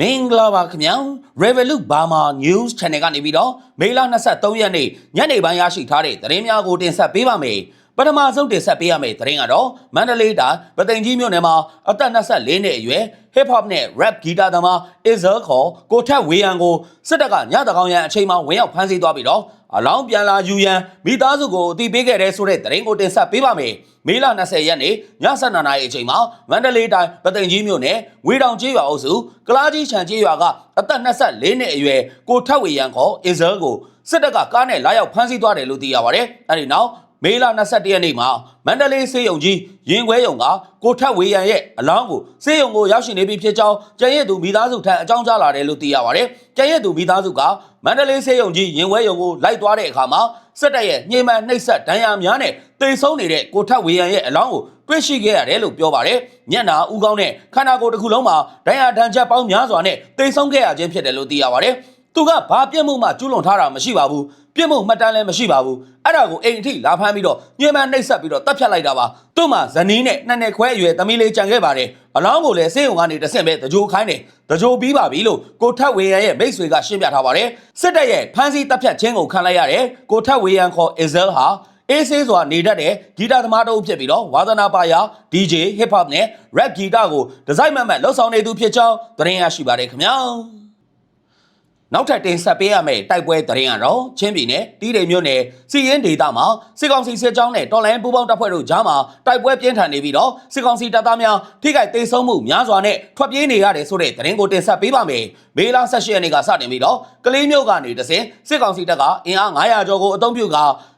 မင်္ဂလာပါခင်ဗျာ Revolut Burma News Channel ကနေပြီးတော့မေလ23ရက်နေ့ညနေပိုင်းရရှိထားတဲ့သတင်းများကိုတင်ဆက်ပေးပါမယ် ပထမဆုံးတင်ဆက်ပေးရမယ့်သတင်းကတော့မန္တလေးတိုင်းပသိမ်ကြီးမြို့နယ်မှာအသက်24နှစ်အရွယ် Hip Hop နဲ့ Rap ဂီတသမား Izel ခေါ်ကိုထက်ဝေယံကိုစစ်တပ်ကညတကောင်ရန်အချိန်မှာဝင်ရောက်ဖမ်းဆီးသွားပြီးတော့အလောင်းပြန်လာယူရန်မိသားစုကိုအတိပေးခဲ့တဲ့ဆိုတဲ့သတင်းကိုတင်ဆက်ပေးပါမယ်မေလ20ရက်နေ့ည7:00နာရီအချိန်မှာမန္တလေးတိုင်းပသိမ်ကြီးမြို့နယ်ဝေတောင်ကျေးရွာအုပ်စုကလားကြီးချန်ကျေးရွာကအသက်24နှစ်အရွယ်ကိုထက်ဝေယံခေါ် Izel ကိုစစ်တပ်ကကားနဲ့လာရောက်ဖမ်းဆီးသွားတယ်လို့သိရပါတယ်အဲဒီနောက် မေလ21ရက်နေ့မှာမန္တလေးစေယုံကြီးရင်ခွဲယုံကကိုထက်ဝေရန်ရဲ့အလောင်းကိုစေယုံကိုရောက်ရှိနေပြီဖြစ်ကြောင်းကျန်ရည်သူမိသားစုထံအကြောင်းကြားလာတယ်လို့သိရပါတယ်။ကျန်ရည်သူမိသားစုကမန္တလေးစေယုံကြီးရင်ခွဲယုံကိုလိုက်သွားတဲ့အခါမှာစစ်တပ်ရဲ့ညှိမှန်နှိပ်စက်ဒဏ်ရာများနဲ့တိမ်ဆုံးနေတဲ့ကိုထက်ဝေရန်ရဲ့အလောင်းကိုတွေ့ရှိခဲ့ရတယ်လို့ပြောပါတယ်။ညနာဦးကောင်းနဲ့ခန္ဓာကိုယ်တစ်ခုလုံးမှာဒဏ်ရာဒဏ်ချက်ပေါင်းများစွာနဲ့တိမ်ဆုံးခဲ့ရခြင်းဖြစ်တယ်လို့သိရပါတယ်။ သူကဘာပြစ်မှုမှကျူးလွန်ထားတာမရှိပါဘူးပြစ်မှုမှတ်တမ်းလည်းမရှိပါဘူးအဲ့ဒါကိုအိမ်အထိလာဖမ်းပြီးတော့ညှဉ်းပန်းနှိပ်စက်ပြီးတော့တပ်ဖြတ်လိုက်တာပါသူ့မှာဇနီးနဲ့နှစ်နှစ်ခွဲအရွယ်သမီးလေးကြံခဲ့ပါတယ်အလောင်းကိုလည်းစေယုံကနေတဆင့်ပဲတကြိုခိုင်းတယ်တကြိုပြီးပါပြီလို့ကိုထက်ဝေရန်ရဲ့မိတ်ဆွေကရှင်းပြထားပါတယ်စစ်တပ်ရဲ့ဖမ်းဆီးတပ်ဖြတ်ခြင်းကိုခံလိုက်ရတယ်ကိုထက်ဝေရန်ခေါ် Izel ဟာအေးဆေးစွာနေတတ်တဲ့ဂီတသမားတစ်ဦးဖြစ်ပြီးတော့ဝါသနာပါယာ DJ hip hop နဲ့ rap ဂီတကိုဒီဇိုင်းမတ်မတ်လှုပ်ဆောင်နေသူဖြစ်ကြောင်းသတင်းရရှိပါတယ်ခင်ဗျာ နောက်ထပ်တင်ဆက်ပေးရမယ့်တိုက်ပွဲသတင်းကတော့ချင်းပြည်နယ်တီးတိမ်မြို့နယ်စီရင်ဒေသမှာစစ်ကောင်စီစစ်ကြောင်းနဲ့တော်လိုင်းပူးပေါင်းတပ်ဖွဲ့တို့ကြားမှာတိုက်ပွဲပြင်းထန်နေပြီးတော့စစ်ကောင်စီတပ်သားများထိခိုက်ဒေဆုံးမှုများစွာနဲ့ထွက်ပြေးနေရတယ်ဆိုတဲ့သတင်းကိုတင်ဆက်ပေးပါမယ်။မေလ18ရက်နေ့ကစတင်ပြီးတော့ကလေးမြို့ကနေတဆင်စစ်ကောင်စီတပ်ကအင်အား900ကျော်ကိုအုံပြုက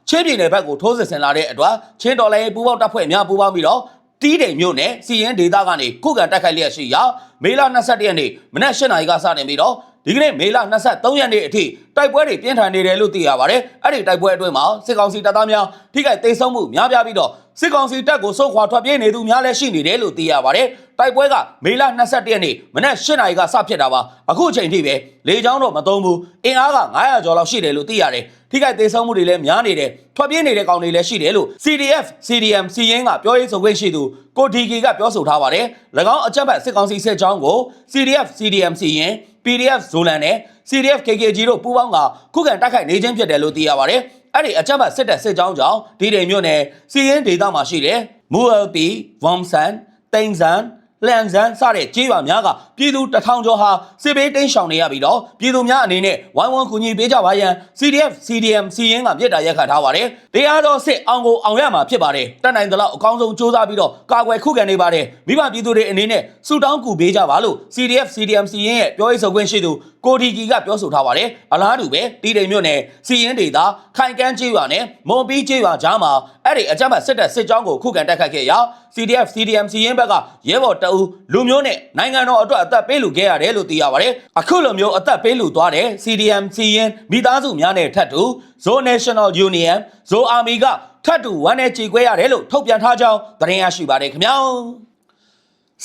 ချင်းပြည်နယ်ဘက်ကိုထိုးစစ်ဆင်လာတဲ့အတွက်ချင်းတော်လိုင်းပူးပေါင်းတပ်ဖွဲ့များပူးပေါင်းပြီးတော့တီးတိမ်မြို့နယ်စီရင်ဒေသကနေခုခံတိုက်ခိုက်လျက်ရှိရာမေလ22ရက်နေ့မနက်8:00နာရီကစတင်ပြီးတော့ ဒီကနေ့မေလ23ရက်နေ့အထိတိုက်ပွဲတွေပြင်းထန်နေတယ်လို့သိရပါတယ်။အဲ့ဒီတိုက်ပွဲအတွင်းမှာစစ်ကောင်စီတပ်သားများထိခိုက်ဒေဆုံးမှုများပြားပြီးတော့ စစ်ကောင်စီတပ်ကိုစုခွာထွက်ပြေးနေသူများလည်းရှိနေတယ်လို့သိရပါတယ်။တိုက်ပွဲကမေလ22ရက်နေ့မနက်8:00နာရီကစဖြစ်တာပါ။အခုချိန်ထိပဲလေကြောင်းတော့မသုံးဘူး။အင်အားက900ကျော်လောက်ရှိတယ်လို့သိရတယ်။ထိခိုက်ဒေဆုံးမှုတွေလည်းများနေတယ်။ထွက်ပြေးနေတဲ့ကောင်တွေလည်းရှိတယ်လို့ CDF CDM စီရင်ကပြောရေးဆိုခွင့်ရှိသူကိုဒီကီကပြောဆိုထားပါတယ်။၎င်းအကြမ်းဖက်စစ်ကောင်စီစစ်ကြောင်းကို CDF CDM စီရင် PDF ဇိုလန်နဲ့ CDF KKG တို့ပူးပေါင်းကခုခံတိုက်ခိုက်နေခြင်းဖြစ်တယ်လို့သိရပါတယ်။ အဲ့ဒီအကြမ်းဖက်စစ်တပ်စစ်ကြောင်းကြောင့်ဒီတိမ်မြို့နယ်စီရင်ဒေသမှာရှိတဲ့မူအယ်ပီဝမ်ဆန်တိန်ဇန် လန်ဇန်စတဲ့ကြေးရွာများကပြည်သူတထောင်ကျော်ဟာစစ်ဘေးတိမ်းရှောင်နေရပြီးတော့ပြည်သူများအနေနဲ့ဝိုင်းဝန်းကူညီပေးကြပါရန် CDF CDM စီရင်ကမြစ်တာရက်ခတ်ထားပါတယ်။တရားတော်စစ်အောင်ကိုအောင်ရမှာဖြစ်ပါတယ်။တက်နိုင်သလောက်အကောင်းဆုံးစ조사ပြီးတော့ကာကွယ်ခုခံနေပါတယ်။မိဘပြည်သူတွေအနေနဲ့စုတောင်းကူပေးကြပါလို့ CDF CDM စီရင်ရဲ့ပြောရေးဆိုခွင့်ရှိသူကိုဒီကီကပြောဆိုထားပါတယ်။အလားတူပဲတီတိမ်မြို့နယ်စီရင်ဒေတာခိုင်ကန်းကျေးရွာနဲ့မွန်ပီးကျေးရွာကြားမှာအဲ့ဒီအကြမ်းဖက်စစ်တပ်စစ်ကြောင်းကိုခုခံတိုက်ခတ်ခဲ့ရာ CDF CDM စီရင်ဘက်ကရဲဘော်တအူလူမျိုးနဲ့နိုင်ငံတော်အတွက်အသက်ပေးလူခဲ့ရတယ်လို့သိရပါတယ်။အခုလိုမျိုးအသက်ပေးလူသွားတဲ့ CDM စီရင်မိသားစုများနဲ့ထပ်တူ Zone National Union Zone Army ကထပ်တူဝမ်းနဲ့ကြေကွဲရတယ်လို့ထုတ်ပြန်ထားကြောင်းသတင်းရရှိပါတယ်ခင်ဗျာ။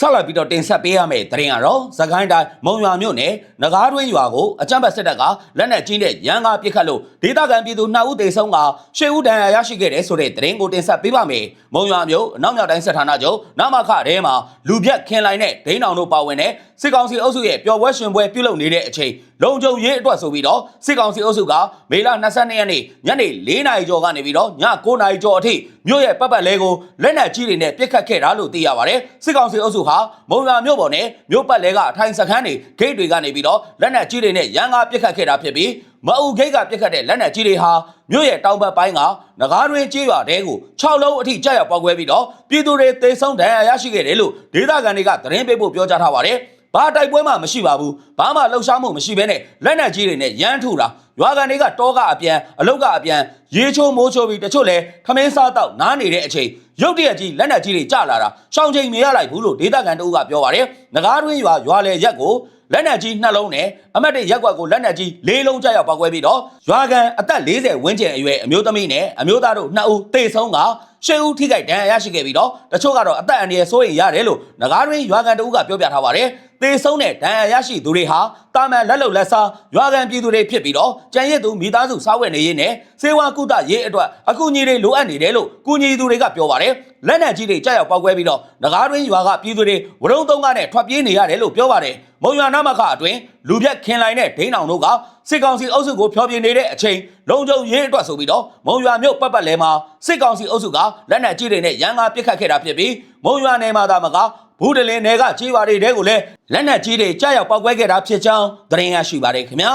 ဆက်လက်ပြီးတော့တင်ဆက်ပေးရမယ့်သတင်းကတော့သခိုင်းတိုင်းမုံရွာမြို့နယ်နဂါးတွင်းရွာကိုအကြမ်းဖက်စစ်တပ်ကလက်နက်ကြီးနဲ့ရန်ကားပစ်ခတ်လို့ဒေသခံပြည်သူ2ဦးသေဆုံးက10ဦးဒဏ်ရာရရှိခဲ့တယ်ဆိုတဲ့သတင်းကိုတင်ဆက်ပေးပါမယ်။မုံရွာမြို့အနောက်မြောက်တိုင်းစစ်ဌာနချုပ်နမခထဲမှာလူပြက်ခင်လိုက်နဲ့ဒိန်းအောင်တို့ပါဝင်တဲ့ စစ်ကောင်စီအုပ်စုရဲ့ပျော်ပွဲရှင်ပွဲပြုလုပ်နေတဲ့အချိန်လုံခြုံရေးအတွက်ဆိုပြီးတော့စစ်ကောင်စီအုပ်စုကမေလ22ရက်နေ့ညနေ4နာရီကျော်ကနေပြီးတော့ည9နာရီကျော်အထိမြို့ရဲ့ပတ်ပတ်လဲကိုလက်နက်ကြီးတွေနဲ့ပစ်ခတ်ခဲ့တာလို့သိရပါတယ်စစ်ကောင်စီအုပ်စုဟာမုံရွာမြို့ပေါ်နဲ့မြို့ပတ်လဲကအထိုင်စခန်းတွေဂိတ်တွေကနေပြီးတော့လက်နက်ကြီးတွေနဲ့ရန်ကားပစ်ခတ်ခဲ့တာဖြစ်ပြီးမအူဂိတ်ကပစ်ခတ်တဲ့လက်နက်ကြီးတွေဟာမြို့ရဲ့တောင်ဘက်ပိုင်းကငကားတွင်ကျေးရွာတဲကို6လုံးအထိကြာရောက်ပေါက်ကွဲပြီးတော့ပြည်သူတွေသေဆုံးဒဏ်ရာရရှိခဲ့တယ်လို့ဒေသခံတွေကသတင်းပေးဖို့ပြောကြားထားပါတယ် ဘာတိုက်ပွဲမှမရှိပါဘူးဘာမှလှုပ်ရှားမှုမရှိဘဲနဲ့လက်နက်ကြီးတွေနဲ့ရမ်းထူတာရွာကန်တွေကတောကအပြန်အလုတ်ကအပြန်ရေချိုးမိုးချိုးပြီးတချို့လဲထမင်းစားတော့နားနေတဲ့အချိန်ရုတ်တရက်ကြီးလက်နက်ကြီးတွေကျလာတာရှောင်းချိန်မရလိုက်ဘူးလို့ဒေသခံတို့ကပြောပါတယ်ငကားတွင်းရွာရွာလေရက်ကိုလက်နက်ကြီးနှလုံးနဲ့အမတ်တွေရက်ကွက်ကိုလက်နက်ကြီး၄လုံးကြောက်ပောက်ကွဲပြီးတော့ရွာကန်အသက်40ဝန်းကျင်အရွယ်အမျိုးသမီးနဲ့အမျိုးသားတို့နှစ်ဦးသေဆုံးကရှေ့ဦးထိခိုက်ဒဏ်ရာရရှိခဲ့ပြီးတော့တချို့ကတော့အသက်အန္တရာယ်စိုးရိမ်ရတယ်လို့ငကားတွင်းရွာကန်တို့ကပြောပြထားပါတယ် တေဆုံးတဲ့ဒဏ်ရာရရှိသူတွေဟာတာမန်လက်လုံလက်စားရွာကန်ပြည်သူတွေဖြစ်ပြီးတော့ကြံရစ်သူမိသားစုစားဝတ်နေရေးနဲ့စေဝါကုသရေးအတွက်အကူအညီတွေလိုအပ်နေတယ်လို့ကူညီသူတွေကပြောပါတယ်လက်နက်ကြီးတွေကြောက်ရောက်ပောက်ကွဲပြီးတော့ငကားတွင်းရွာကပြည်သူတွေဝရုံသုံးကားနဲ့ထွက်ပြေးနေရတယ်လို့ပြောပါတယ်မုံရွာနာမခအတွင်လူပြက်ခင်လိုက်တဲ့ဒိန်းအောင်တို့ကစစ်ကောင်စီအုပ်စုကိုဖျော်ပြနေတဲ့အချိန်လုံခြုံရေးအတွက်ဆိုပြီးတော့မုံရွာမြို့ပတ်ပတ်လဲမှာစစ်ကောင်စီအုပ်စုကလက်နက်ကြီးတွေနဲ့ရန်ကားပစ်ခတ်ခဲ့တာဖြစ်ပြီးမုံရွာနယ်မှာသာမက ဘူးတလင်းနယ်ကကြေးပါတွေတဲကိုလည်းလက်နက်ကြီးတွေကြားရောက်ပောက်ကွဲခဲ့တာဖြစ်ကြောင်းသတင်းရရှိပါတယ်ခင်ဗျာ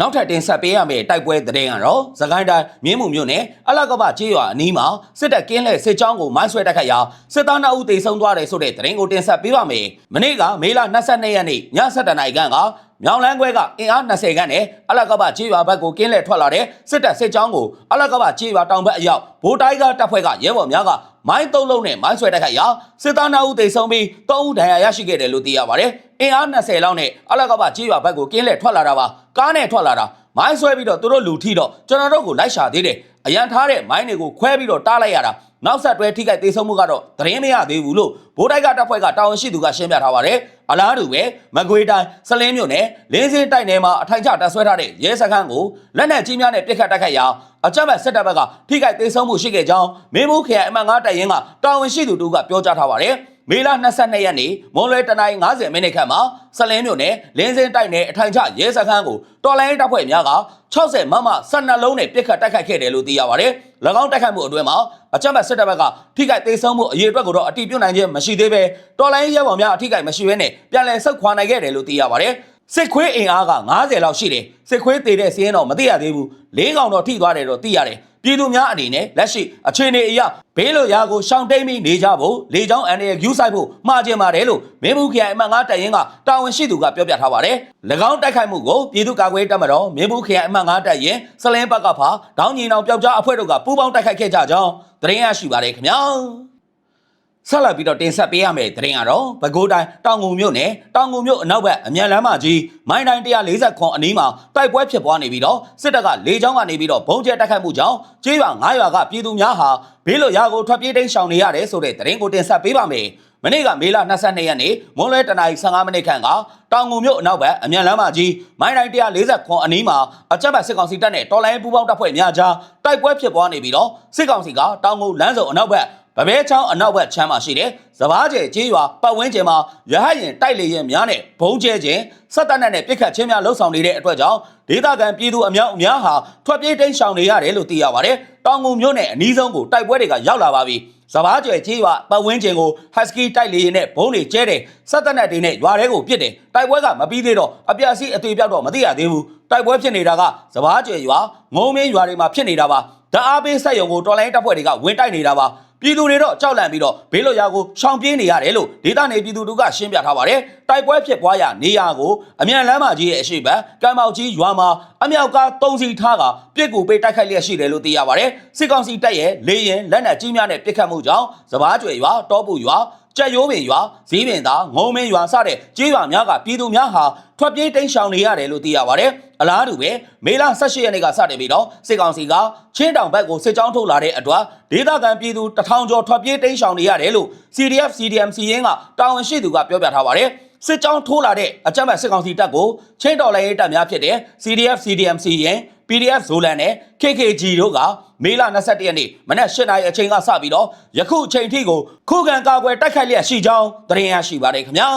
နောက်ထပ်တင်ဆက်ပေးရမယ့်တိုက်ပွဲသတင်းကတော့သခိုင်းတိုင်းမြင်းမှုမြို့နယ်အလကပကြေးရွာအနီးမှာစစ်တပ်ကင်းလှည့်စစ်ကြောင်းကိုမိုင်းဆွဲတိုက်ခတ်ရာစစ်သား2ဦးသေဆုံးသွားတယ်ဆိုတဲ့သတင်းကိုတင်ဆက်ပေးပါမယ်။မနေ့ကမေလ22ရက်နေ့ည7:00နာရီခန့်က မြောင်လန်းခွဲကအင်အား20ခန့်နဲ့အလကပကြေးရွာဘက်ကိုကင်းလှည့်ထွက်လာတဲ့စစ်တပ်စစ်ကြောင်းကိုအလကပကြေးရွာတောင်ဘက်အရောက်ဗိုလ်တိုင်းကတပ်ဖွဲ့ကရဲဘော်များကမိုင်းသုံးလုံးနဲ့မိုင်းဆွဲတိုက်ခတ်ရာစစ်သား2ဦးသေဆုံးပြီး3ဦးဒဏ်ရာရရှိခဲ့တယ်လို့သိရပါတယ်။အင်အား20လောက်နဲ့အလကပကြေးရွာဘက်ကိုကင်းလှည့်ထွက်လာတာပါ။ကားနဲ့ထွက်လာတာမိုင်းဆွဲပြီးတော့သူတို့လူထိတော့ကျွန်တော်တို့ကိုလိုက်ရှာသေးတယ်။အရန်ထားတဲ့မိုင်းတွေကိုခွဲပြီးတော့တားလိုက်ရတာနောက်ဆက်တွဲထိခိုက်သေးဆုံးမှုကတော့သတင်းမရသေးဘူးလို့ဗိုလ်တိုက်ကတပ်ဖွဲ့ကတာဝန်ရှိသူကရှင်းပြထားပါတယ်။ အလားတူပဲမကွေးတိုင်းစလင်းမြို့နယ်လင်းစင်းတိုက်နယ်မှာအထိုင်ချတပ်ဆွဲထားတဲ့ရဲစခန်းကိုလက်နက်ကြီးများနဲ့ပစ်ခတ်တိုက်ခိုက်ရာအကြမ်းဖက်စစ်တပ်ဘက်ကထိခိုက်သေးဆုံးမှုရှိခဲ့ကြောင်းမင်းဘူးခရိုင်အမှတ်9တပ်ရင်းကတာဝန်ရှိသူတို့ကပြောကြားထားပါတယ်။မေလ22ရက်နေ့မွန်လွဲတနိုင်း90မိနစ်ခန့်မှာစလင်းမြို့နယ်လင်းစင်းတိုက်နယ်အထိုင်ချရဲစခန်းကိုတော်လိုင်းတပ်ဖွဲ့များက60မမ12လုံးနဲ့ပစ်ခတ်တိုက်ခိုက်ခဲ့တယ်လို့သိရပါတယ်။၎င်းတိုက်ခိုက်မှုအတွင်းမှာအကြမ်းဖက်စစ်တပ်ဘက်ကထိခိုက်သေးဆုံးမှုအရေးအတွက်ကိုတော့အတိပြုနိုင်ခြင်းမရှိသေးပဲတော်လိုင်းရဲဘော်များအထိခိုက်မရှိဘဲနဲ့ပြန်လည်ဆုတ်ခွာနိုင်ခဲ့တယ်လို့သိရပါတယ်။စစ်ခွေးအင်အားက90လောက်ရှိတယ်စစ်ခွေးသေးတဲ့စီးရင်တော့မသိရသေးဘူးလေးကောင်တော့ထိသွားတယ်တော့သိရတယ်ပြည်သူများအနေနဲ့လက်ရှိအခြေအနေအရဘေးလိုရာကိုရှောင်တိန်ပြီးနေကြဖို့လေချောင်းအန်ရယူဆိုင်ဖို့မှားကျင်ပါတယ်လို့မင်းဘူးခရိုင်အမှတ်9တပ်ရင်းကတာဝန်ရှိသူကပြောပြထားပါတယ်၎င်းတိုက်ခိုက်မှုကိုပြည်သူ့ကာကွယ်ရေးတပ်မတော်မင်းဘူးခရိုင်အမှတ်9တပ်ရင်းစလင်းဘက်ကဖာဒေါင်းညီနောင်ပျောက်ကြားအဖွဲ့တို့ကပူးပေါင်းတိုက်ခိုက်ခဲ့ကြကြောင်းသတင်းရရှိပါတယ်ခင်ဗျာ ဆက်လက်ပြီးတော့တင်ဆက်ပေးရမယ့်သတင်းကတော့ပဲခူးတိုင်းတောင်ငူမြို့နယ်တောင်ငူမြို့အနောက်ဘက်အမြန်လမ်းမကြီးမိုင်းတိုင်း140ခွန်အနီးမှာတိုက်ပွဲဖြစ်ပွားနေပြီးတော့စစ်တပ်ကလေကြောင်းကနေပြီးတော့ဘုံကျဲတိုက်ခိုက်မှုကြောင့်ကျေးရွာ9ရွာကပြည်သူများဟာဘေးလွတ်ရာကိုထွက်ပြေးတိမ်းရှောင်နေရတယ်ဆိုတဲ့သတင်းကိုတင်ဆက်ပေးပါမယ်။မနေ့ကမေလ22ရက်နေ့မွန်းလွဲတနာရီ15မိနစ်ခန့်ကတောင်ငူမြို့အနောက်ဘက်အမြန်လမ်းမကြီးမိုင်းတိုင်း140ခွန်အနီးမှာအကြမ်းဖက်စစ်ကောင်စီတပ်နဲ့တော်လိုင်းပူးပေါင်းတပ်ဖွဲ့များကြားတိုက်ပွဲဖြစ်ပွားနေပြီးတော့စစ်ကောင်စီကတောင်ငူလမ်းစုံအနောက်ဘက် ဗဘဲချောင်းအနောက်ဘက်ချမ်းမှာရှိတဲ့စပားကျဲကျေးရွာပတ်ဝန်းကျင်မှာရဟတ်ရင်တိုက်လေရင်များနဲ့ဘုံကျဲခြင်းစက်တပ်နဲ့ပြစ်ခတ်ခြင်းများလှုပ်ဆောင်နေတဲ့အတွက်ကြောင့်ဒေသခံပြည်သူအများအများဟာထွက်ပြေးတိမ်းရှောင်နေရတယ်လို့သိရပါတယ်။တောင်ငူမြို့နယ်အနီးဆုံးကိုတိုက်ပွဲတွေကရောက်လာပါပြီ။စပားကျဲကျေးရွာပတ်ဝန်းကျင်ကိုဟတ်စကီတိုက်လေရင်နဲ့ဘုံတွေကျဲတယ်စက်တပ်နဲ့တွေနဲ့ရွာထဲကိုပစ်တယ်တိုက်ပွဲကမပြီးသေးတော့အပြာစီအသေးပြောက်တော့မသိရသေးဘူးတိုက်ပွဲဖြစ်နေတာကစပားကျဲရွာငုံမင်းရွာတွေမှာဖြစ်နေတာပါဓာတ်အားပေးဆက်ရုံကိုတော်လိုင်းတပ်ဖွဲ့တွေကဝင်တိုက်နေတာပါ ပြည်သူတွေတော့ကြောက်လန့်ပြီးတော့ဘေးလွတ်ရာကိုရှောင်ပြေးနေရတယ်လို့ဒေသနေပြည်သူတို့ကရှင်းပြထားပါတယ်။တိုက်ပွဲဖြစ်ပွားရာနေရာကိုအမြန်လမ်းမကြီးရဲ့အရှိတ်ကံမောက်ကြီးရွာမှာအမြောက်ကား၃စီးထားကပြစ်ကူပေးတိုက်ခိုက်လျက်ရှိတယ်လို့သိရပါတယ်။စစ်ကောင်စီတပ်ရဲ့လေရင်လက်နက်ကြီးများနဲ့ပစ်ခတ်မှုကြောင့်စပားကျွေရွာတောပူရွာ ကြက်ရိုးပင်ရွာဈေးပင်သားငုံမင်းရွာစတဲ့ကျေးရွာများကပြည်သူများဟာထွက်ပြေးတိမ်းရှောင်နေရတယ်လို့သိရပါတယ်။အလားတူပဲမေလ18ရက်နေ့ကစတင်ပြီးတော့စစ်ကောင်စီကချင်းတောင်ဘက်ကိုစစ်ကြောင်းထုတ်လာတဲ့အတွက်ဒေသခံပြည်သူတထောင်ကျော်ထွက်ပြေးတိမ်းရှောင်နေရတယ်လို့ CDF CDM စီရင်ကတာဝန်ရှိသူကပြောပြထားပါတယ်။စစ်ကြောင်းထိုးလာတဲ့အကြမ်းဖက်စစ်ကောင်စီတပ်ကိုချင်းတော်လိုင်းရေးတပ်များဖြစ်တဲ့ CDF CDM စီရင် PDF ဇိုလန်နဲ့ KKG တို့ကမေလ22ရက်နေ့မနက်8နာရီအချိန်ကစပြီးတော့ယခုအချိန်ထိကိုခုခံကာကွယ်တိုက်ခိုက်လျက်ရှိကြောင်းသတင်းရရှိပါတယ်ခင်ဗျာ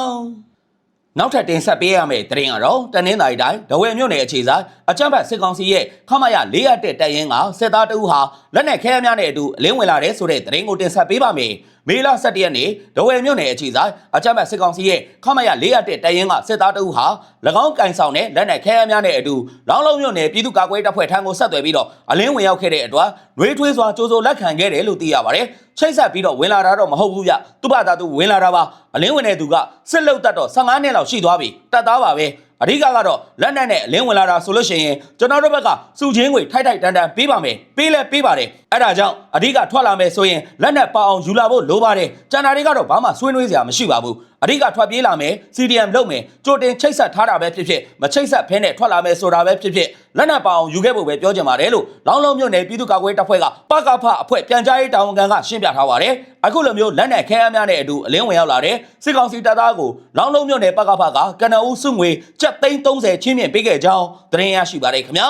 နောက်ထပ်တင်ဆက်ပေးရမယ့်သတင်းကတော့တနင်္သာရီတိုင်းဒဝယ်မြို့နယ်အခြေဆိုင်အကြမ်းဖက်စစ်ကောင်စီရဲ့ခမရ400တက်တပ်ရင်းကစစ်သားတအုပ်ဟာလက်နက်ခဲယမ်းများနဲ့အတူအလင်းဝင်လာတဲ့ဆိုတဲ့သတင်းကိုတင်ဆက်ပေးပါမယ်မေလ17ရက်နေ့ဒဝယ်မြို့နယ်အခြေဆိုင်အကြမ်းဖက်စစ်ကောင်စီရဲ့ခမရ400တက်တပ်ရင်းကစစ်သားတအုပ်ဟာ၎င်းကင်ဆောင်တဲ့လက်နက်ခဲယမ်းများနဲ့အတူလောင်းလုံးမြို့နယ်ပြည်သူ့ကာကွယ်တပ်ဖွဲ့ထံကိုဆက်သွယ်ပြီးတော့အလင်းဝင်ရောက်ခဲ့တဲ့အတွက်နှွေးထွေးစွာကြိုးစိုးလက်ခံခဲ့တယ်လို့သိရပါတယ် ချိတ်ဆက်ပြီးတော့ဝင်လာတာတော့မဟုတ်ဘူးဗျသူ့ဘာသာသူဝင်လာတာပါအလင်းဝင်တဲ့သူကစစ်လုတ်တတ်တော့15နှစ်လောက်ရှိသွားပြီတတ်သားပါပဲအဓိကကတော့လက်နက်နဲ့အလင်းဝင်လာတာဆိုလို့ရှိရင်ကျွန်တော်တို့ဘက်ကစုချင်းငွေထိုက်ထိုက်တန်တန်ပေးပါမယ်ပေးလဲပေးပါတယ်အဲ့ဒါကြောင့်အဓိကထွက်လာမယ်ဆိုရင်လက်နက်ပအောင်ယူလာဖို့လိုပါတယ်ကျန်တာတွေကတော့ဘာမှဆွေးနွေးစရာမရှိပါဘူးအဓိကထွက်ပြေးလာမယ် CDM လုပ်မယ်ကြိုတင်ချိတ်ဆက်ထားတာပဲဖြစ်ဖြစ်မချိတ်ဆက်ဖဲနဲ့ထွက်လာမယ်ဆိုတာပဲဖြစ်ဖြစ်လက်နက်ပါအောင်ယူခဲ့ဖို့ပဲပြောချင်ပါတယ်လို့လောင်းလုံးမြို့နယ်ပြည်သူ့ကာကွယ်တပ်ဖွဲ့ကပကဖအဖွဲ့ပြန်ကြားရေးတာဝန်ခံကရှင်းပြထားပါတယ်အခုလိုမျိုးလက်နက်ခဲယမ်းများနဲ့အတူအလင်းဝင်ရောက်လာတဲ့စစ်ကောင်စီတပ်သားကိုလောင်းလုံးမြို့နယ်ပကဖကကနအူးစုငွေကျပ်သိန်း30ချင်းမြင့်ပေးခဲ့ကြောင်းသတင်းရရှိပါတယ်ခင်ဗျာ